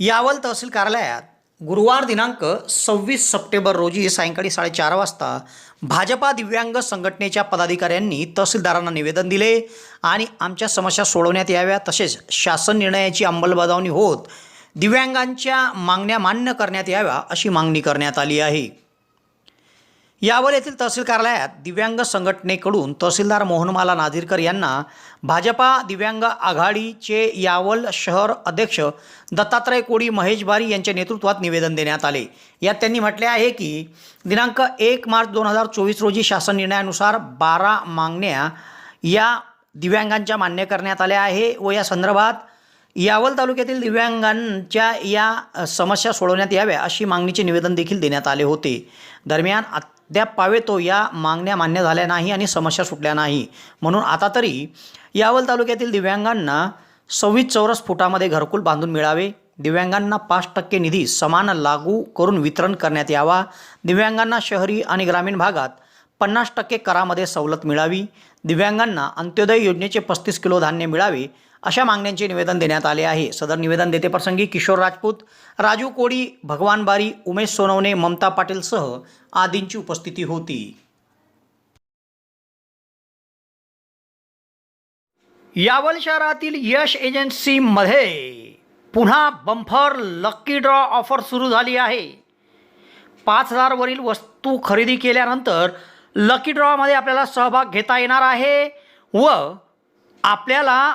यावल तहसील कार्यालयात गुरुवार दिनांक सव्वीस सप्टेंबर रोजी सायंकाळी साडेचार वाजता भाजपा दिव्यांग संघटनेच्या पदाधिकाऱ्यांनी तहसीलदारांना निवेदन दिले आणि आमच्या समस्या सोडवण्यात याव्या तसेच शासन निर्णयाची अंमलबजावणी होत दिव्यांगांच्या मागण्या मान्य करण्यात याव्या अशी मागणी करण्यात आली आहे. यावर येथील तहसील कार्यालयात दिव्यांग संघटनेकडून तहसीलदार मोहनमाला नाझीरकर यांना भाजपा दिव्यांग आघाडीचे यावल शहर अध्यक्ष दत्तात्रय कोडी महेश बारी यांच्या नेतृत्वात निवेदन देण्यात आले. यात त्यांनी म्हटले आहे की दिनांक एक मार्च दोन हजार चोवीस रोजी शासन निर्णयानुसार बारा मागण्या या दिव्यांगांच्या मान्य करण्यात आल्या आहे व या संदर्भात यावल तालुक्यातील दिव्यांगांच्या या समस्या सोडवण्यात याव्या अशी मागणीचे निवेदन देखील देण्यात आले होते. दरम्यान अद्याप पावेतो या मागण्या मान्य झाल्या नाही आणि समस्या सुटल्या नाही. म्हणून आता तरी यावल तालुक्यातील दिव्यांगांना सव्वीस चौरस फुटामध्ये घरकुल बांधून मिळावे. दिव्यांगांना पाच टक्के निधी समान लागू करून वितरण करण्यात यावा. दिव्यांगांना शहरी आणि ग्रामीण भागात पन्नास टक्के करामध्ये सवलत मिळावी. दिव्यांगांना अंत्योदय योजनेचे पस्तीस किलो धान्य मिळावे. अशा मागण्यांचे निवेदन देण्यात आले आहे. सदर निवेदन देते प्रसंगी किशोर राजपूत राजू कोडी भगवान बारी उमेश सोनवणे ममता पाटीलसह आदींची उपस्थिती होती. यावल शहरातील यश एजन्सीमध्ये पुन्हा बंफर लक्की ड्रॉ ऑफर सुरू झाली आहे. पाच हजारवरील वस्तू खरेदी केल्यानंतर लकी ड्रॉमध्ये आपल्याला सहभाग घेता येणार आहे व आपल्याला